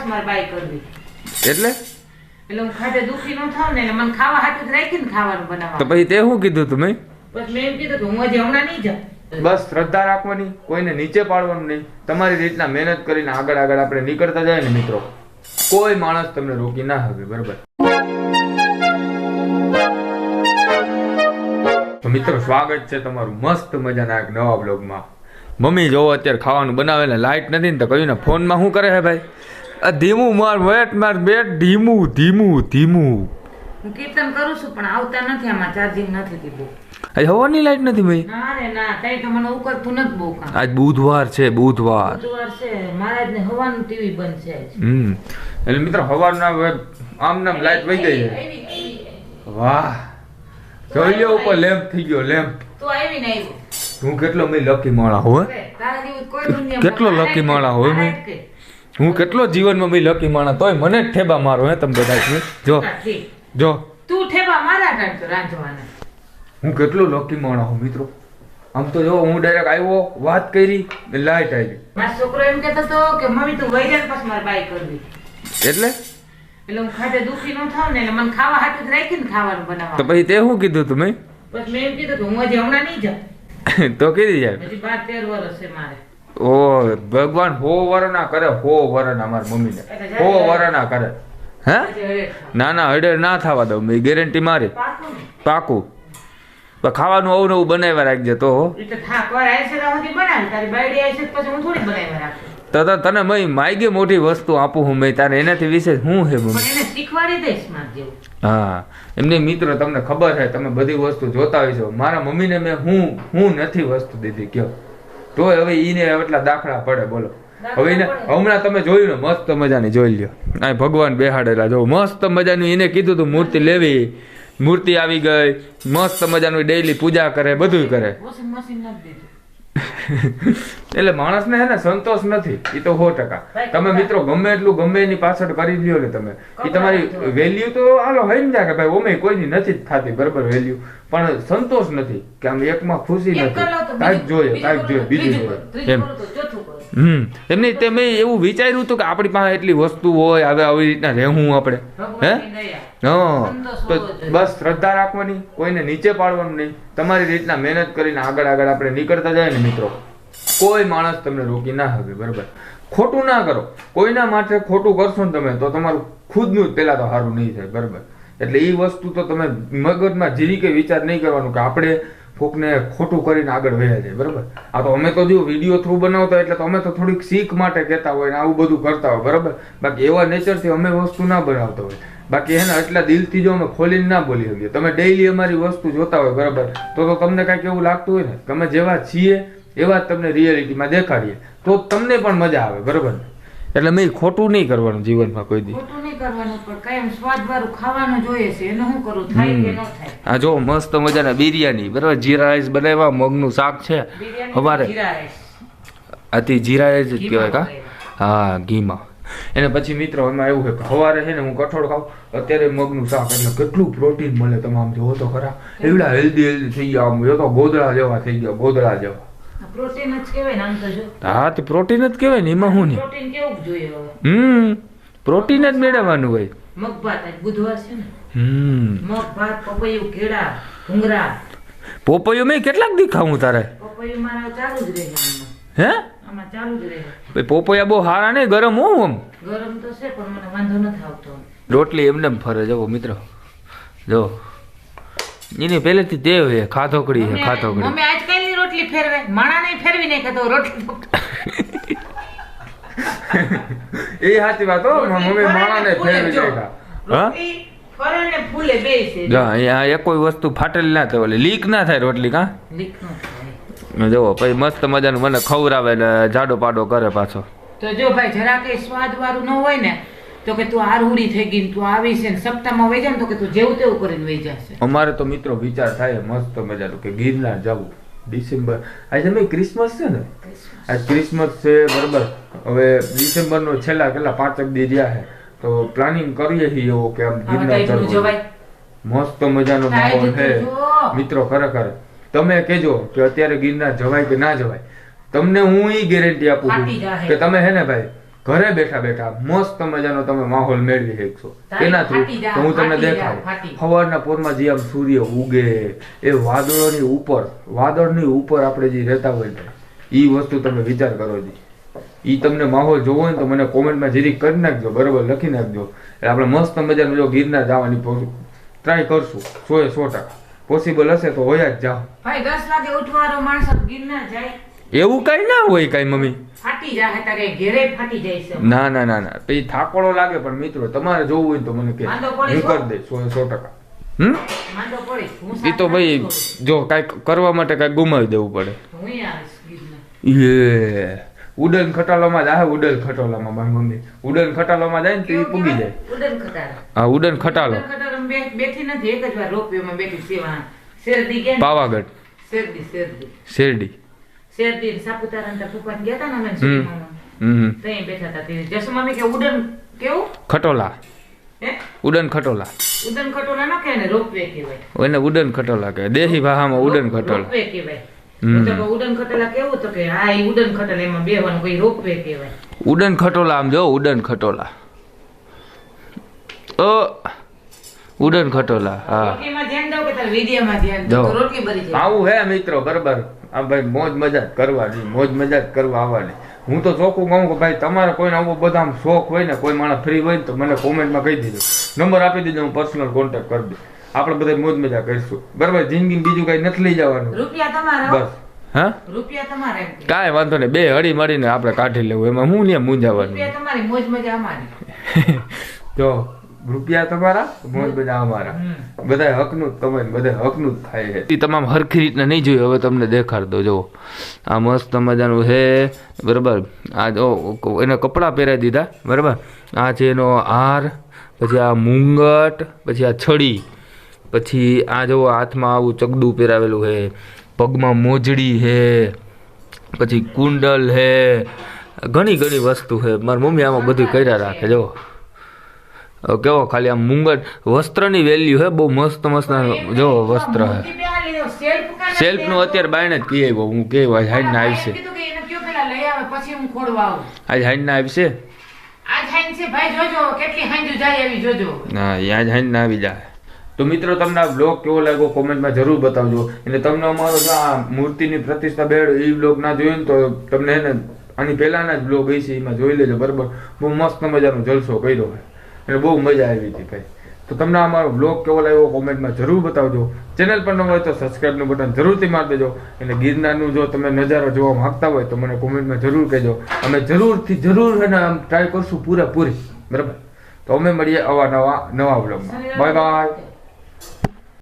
પાછી મારે બાય કરવી. એટલે? એટલે હું ખાતે દુખી ન થાવ ને એટલે મને ખાવા હાટું જ રાખીને ખાવાનું તો પછી તે શું કીધું તું મેં? મેં એમ કીધું કે હું હજી હમણાં નહીં જાઉં. બસ શ્રદ્ધા રાખવાની કોઈને નીચે પાડવાનું નહીં. તમારી રીતના મહેનત કરીને આગળ આગળ આપણે નીકળતા જાય ને મિત્રો. કોઈ માણસ તમને રોકી ના શકે બરાબર? તો મિત્રો સ્વાગત છે તમારું મસ્ત મજાના એક નવા બ્લોગમાં મમ્મી જોવો અત્યારે ખાવાનું બનાવે ને લાઇટ નથી ને તો કહ્યું ને ફોનમાં શું કરે છે ભાઈ? આ ધીમું માર વેટ માર બેટ ધીમું ધીમું ધીમું. હું કીર્તન કરું છું પણ આવતા નથી આમાં ચાર્જિંગ નથી દીધું આજે હવાની લાઇટ નથી ભાઈ? ના રે ના કઈ તો મને ઉકળતું નથી બહુ કામ. આજ બુધવાર છે બુધવાર. બુધવાર છે મહારાજ ને હવાનું ટીવી બંધ છે હમ. એટલે મિત્રો હવાના આમ નામ લાઈટ વહી ગઈ છે. વાહ. જોઈ લ્યો ઉપર લેમ્પ થઈ ગયો લેમ્પ. તો આવી ને આવ્યો હું કેટલો મેં લકી માળા હોય તારા જેવું કોઈ દુનિયામાં કેટલો લકી માળા હોય મેં. હું કેટલો જીવનમાં મેં લકી માણા તોય મને જ ઠેબા મારો હે તમે બધા જો જો. તું ઠેબા મારા રાંધવાના. હું કેટલો લકી માણા હું મિત્રો. આમ તો જો હું ડાયરેક્ટ આવ્યો વાત કરી લાઈટ આવી. મારો છોકરો એમ કહેતો તો કે મમ્મી તું વહી જા પછી મારે બાય કરવી. એટલે? એટલે હું ખાતે દુખી ન થાઉં ને એટલે મને ખાવા હાટું જ રાખીને ખાવાનું તો પછી તે શું કીધું તું મેં? બસ મેં એમ કીધું કે હું હજી હમણાં નહીં જાઉં. તો કીધી જાય. હજી બાર તેર વર્ષ છે મારે. ઓ ભગવાન હો વરના કરે હો વરના મારી મમ્મીને. હો વરના કરે. હે? ના ના હડે ના થવા દઉં મેં ગેરંટી મારી. પાકું. ખાવાનું આવું નવું બનાવ્યા રાખજે તો તો તને મય માયગે મોટી વસ્તુ આપું હું મેં તારે એનાથી વિશે હું હે મમ્મી? હા. એમની મિત્રો તમને ખબર છે તમે બધી વસ્તુ જોતા હોય છો. મારા મમ્મીને મેં હું હું નથી વસ્તુ દીધી કયો? તોય હવે ઈને એટલા દાખલા પડે બોલો. હવે એને હમણાં તમે જોયું ને મસ્ત મજાની જોઈ લ્યો. આ ભગવાન બેહાડેલા જો મસ્ત મજાનું એને કીધું તું મૂર્તિ લેવી. મૂર્તિ આવી ગઈ મસ્ત મજાનું ડેઈલી પૂજા કરે બધું કરે. વોશિંગ માણસ ને એટલે માણસને હે ને સંતોષ નથી એ તો સો ટકા. તમે મિત્રો ગમે એટલું ગમે એની પાછળ કરી લ્યો ને તમે. એ તમારી વેલ્યુ તો હાલો હોય ને કે ભાઈ ઓમે કોઈની નથી જ થતી બરાબર વેલ્યુ પણ સંતોષ નથી કે આમ એકમાં ખુશી નથી. કાંઈક જોઈએ કાંઈક જોઈએ બીજું ત્રીજું જોઈએ. એમ. હમ. એમની તમે એવું વિચાર્યું હતું કે આપણી પાસે એટલી વસ્તુ હોય હવે આવી રીતના રહેવું આપણે? હે? તો બસ શ્રદ્ધા રાખવાની કોઈને નીચે પાડવાનું નહીં. તમારી રીતના મહેનત કરીને આગળ આગળ આપણે નીકળતા જાય ને મિત્રો. કોઈ માણસ તમને રોકી ના શકે બરાબર? ખોટું ના કરો. કોઈના માટે ખોટું કરશો ને તમે તો તમારું ખુદનું જ પેલા તો સારું નહીં થાય બરાબર? એટલે એ વસ્તુ તો તમે મગજમાં જીરી કે વિચાર નહીં કરવાનું કે આપણે કોકને ખોટું કરીને આગળ વહ્યા છે બરાબર? આ તો અમે તો જો વીડિયો થ્રુ બનાવતા એટલે તો અમે તો થોડીક શીખ માટે કહેતા હોય ને આવું બધું કરતા હોય, બરાબર? બાકી એવા નેચરથી અમે વસ્તુ ના બનાવતા હોય. બાકી એને એટલા દિલથી જો અમે ખોલીને ના બોલી શકીએ. તમે ડેઈલી અમારી વસ્તુ જોતા હોય, બરાબર? તો તો તમને કાંઈક એવું લાગતું હોય ને તમે જેવા છીએ, એવા જ તમને રિયાલિટીમાં દેખાડીએ. તો તમને પણ મજા આવે, બરાબર? એટલે મેં ખોટું નહીં કરવાનું જીવનમાં કોઈ દી. ખોટું નહીં કરવાનું પણ કાયમ સ્વાદવાળું ખાવાનું જોઈએ છે. એનું શું કરું? થાય કે ન થાય? આ જો મસ્ત મજાના બિરયાની બરાબર? જીરા રાઈસ બનાવ્યા મગનું શાક છે. અમારે આથી જીરા રાઈસ. જ કહેવાય કા? હા ઘીમાં. એને પછી મિત્રો એમાં એવું છે કે સવારે છે ને હું કઠોળ ખાઉં અત્યારે મગનું શાક એટલે કેટલું પ્રોટીન મળે તમે આમ જોવો તો ખરા. એવડા હેલ્ધી હેલ્ધી થઈ ગયા આમ. જો તો ગોદળા જેવા થઈ ગયા ગોદળા જેવા. પ્રોટીન જ કહેવાય ને આમ તો જો. હા તે પ્રોટીન જ કહેવાય ને એમાં શું નહીં પ્રોટીન કેવું જોઈએ હવે? હમ પ્રોટીન જ મેળવવાનું હોય. મગ ભાત આજ બુધવાર છે ને? હમ. મગ ભાત પપૈયું કેળા ભૂંગળા. પોપૈયું મેં કેટલાક દી ખાવું તારે? પપૈયું મારા ચાલુ જ રહે હે? આમાં ચાલુ જ રહે પોપૈયા બહુ સારા નહીં ગરમ હું આમ? ગરમ તો છે પણ મને વાંધો નથી આવતો. રોટલી એમને એમ ફરે જવો મિત્રો. જો એની પહેલેથી ટેવ છે ખાધોકડી છે ખાધોકડી. રોટલી ફેરવે માણા નહીં ફેરવી નહીં ખાતો રોટલી એ સાચી વાત હો મમ્મી ફેરવી. હા? ફરે ને ફૂલે બેય છે. જો અહીંયા એક કોઈ વસ્તુ ફાટેલી ના થાય લીક ના થાય રોટલી કા? લીક ન થાય. જો પછી મસ્ત મજાનું મને ખવડાવે ને જાડો પાડો કરે પાછો. તો જો ભાઈ જરા કઈ સ્વાદ વાળું ન હોય ને તો કે તું આરહુડી થઈ ગઈ તું આવી છે સપ્તાહમાં વહી જાય તો કે તું જેવું તેવું કરીને વહી જશે. અમારે તો મિત્રો વિચાર થાય મસ્ત મજાનું કે ગિરનાર જવું. ડિસેમ્બર. આજે મેં ક્રિસમસ છે ને? આજ ક્રિસમસ છે બરાબર. હવે ડિસેમ્બરનો છેલ્લા કેટલા પાંચક દી રહ્યા છે. તો પ્લાનિંગ કરીએ છીએ એવો કે આમ ગિરનાર ચડવું મસ્ત મજાનો માહોલ છે. મિત્રો ખરેખર. તમે કેજો કે અત્યારે ગિરનાર જવાય કે ના જવાય. તમને હું ઈ ગેરંટી આપું છું કે તમે હે ને ભાઈ ઘરે બેઠા બેઠા મસ્ત મજાનો તમે માહોલ મેળવી શકશો. એના થ્રુ તો હું તમને દેખાડું. સવારના પોરમાં જે આમ સૂર્ય ઉગે એ વાદળોની ઉપર વાદળની ઉપર આપણે જે રહેતા હોય ને એ વસ્તુ તમે વિચાર કરો જી. એ તમને માહોલ જોવો હોય ને તો મને કોમેન્ટમાં જીરી કરી નાખજો બરોબર લખી નાખજો. એટલે આપણે મસ્ત મજાનું જો ગિરનાર જવાની ટ્રાય કરશું સો એ સો ટકા. પોસિબલ હશે તો હોય જ જાઓ ભાઈ દસ વાગે ઉઠવાનો માણસ ગિરનાર જાય. એવું કઈ ના હોય કઈ મમ્મી? ફાટી જાય તારે ઘેરે ફાટી જાય છે. ના ના ના ના. પછી થાકોડો લાગે પણ મિત્રો તમારે જોવું હોય તો મને કે હું કરી દઈશ સો ટકા. હમ? એ તો ભાઈ જો કાંઈક કરવા માટે કાંઈક ગુમાવી દેવું પડે. એ ઉડન ખટાલામાં જાય ઉડન ખટાલામાં મારી મમ્મી. ઉડન ખટાલામાં જાય ને તો એ પૂગી જાય. ઉડન ખટાલો. હા ઉડન ખટાલો. બેઠી નથી એક જ વાર રોપવેમાં બેઠી સેવા શેરડી પાવાગઢ. શેરડી શેરડી. શેરડી. શેરડી સાપુતારા ને પપ્પાને ગયા તા ને અમે. હમ. તઈ બેઠા હતા તે જસુ મમ્મી કે ઉડન કેવું? ખટોલા. હે? ઉડન ખટોલા. ઉડન ખટોલા ન કહેવાય ને રોપવે કહેવાય. એને ઉડન ખટોલા કહે. દેશી ભાષામાં ઉડન ખટોલા. રોપવે કહેવાય. તો ઉડન ખટોલા કેવું? તો કે હા એ ઉડન ખટોલા એમાં બેહવાનું કોઈ રોપવે કહેવાય. ઉડન ખટોલા આમ જો ઉડન ખટોલા. ઓ ઉડન ખટોલા હા. આવું હે મિત્રો બરાબર? આ ભાઈ મોજ મજા કરવાની મોજ મજા કરવા આવવાની. હું તો ચોખ્ખું કહું કે ભાઈ તમારે કોઈને આવો બધા આમ શોખ હોય ને કોઈ માણસ ફ્રી હોય ને તો મને કોમેન્ટમાં કહી દેજો. નંબર આપી દેજો હું પર્સનલ કોન્ટેક્ટ કરી દઉં આપણે બધા મોજ મજા કરીશું. બરાબર? જિંદગી બીજું કઈ નથી લઈ જવાનું. રૂપિયા તમારા? બસ. હા? રૂપિયા તમારા કાંઈ વાંધો નહીં. બે હળી મળીને આપણે કાઢી લેવું. એમાં હું ને મૂંઝાવાનું? રૂપિયા તમારી મોજ મજા અમારી. જો. રૂપિયા તમારા મોજ બધા અમારા. બધા હકનું જ કમાય બધા હકનું જ થાય છે. એ તમામ હરખી રીતના નહીં જોયું હવે તમને દેખાડ દો જો આ મસ્ત મજાનું છે બરાબર? આ જો એને કપડાં પહેરાવી દીધા બરાબર? આ છે એનો હાર પછી આ મુંગટ પછી આ છડી પછી આ જો હાથમાં આવું ચગડું પહેરાવેલું છે પગમાં મોજડી છે પછી કુંડલ છે ઘણી ઘણી વસ્તુ છે. મારી મમ્મી આમાં બધું કર્યા રાખે જો કેવો ખાલી આમ મુંગટ વસ્ત્રની વેલ્યુ હે બહુ મસ્ત મસ્ત જો વસ્ત્ર હે. સેલ્ફનું અત્યારે બાયણે જ કહીએ હું કે આવશે આજ હાઈન ના આવશે? આજ હાઈન ના જોજો ના આજ હાઈડ ના આવી જાય. તો મિત્રો તમને આ બ્લોગ કેવો લાગ્યો કોમેન્ટમાં જરૂર બતાવજો. અને તમને અમારો આ મૂર્તિની પ્રતિષ્ઠા બેડ એ બ્લોગ ના જોયો ને તો તમને એને આની પહેલાના જ બ્લોગ હશે એમાં જોઈ લેજો બરાબર? બહુ મસ્ત મજાનો જલસો કર્યો છે અને બહુ મજા આવી હતી ભાઈ. તો તમને અમારો બ્લોગ કેવો લાગ્યો કોમેન્ટમાં જરૂર બતાવજો. ચેનલ પર ન હોય તો સબસ્ક્રાઈબનું બટન જરૂરથી મારી દેજો. અને ગિરનારનું જો તમે નજારો જોવા માગતા હોય તો મને કોમેન્ટમાં જરૂર કહેજો. અમે જરૂરથી જરૂર એને આમ ટ્રાય કરશું પૂરેપૂરી. બરાબર? તો અમે મળીએ આવા નવા નવા બ્લોગમાં બાય બાય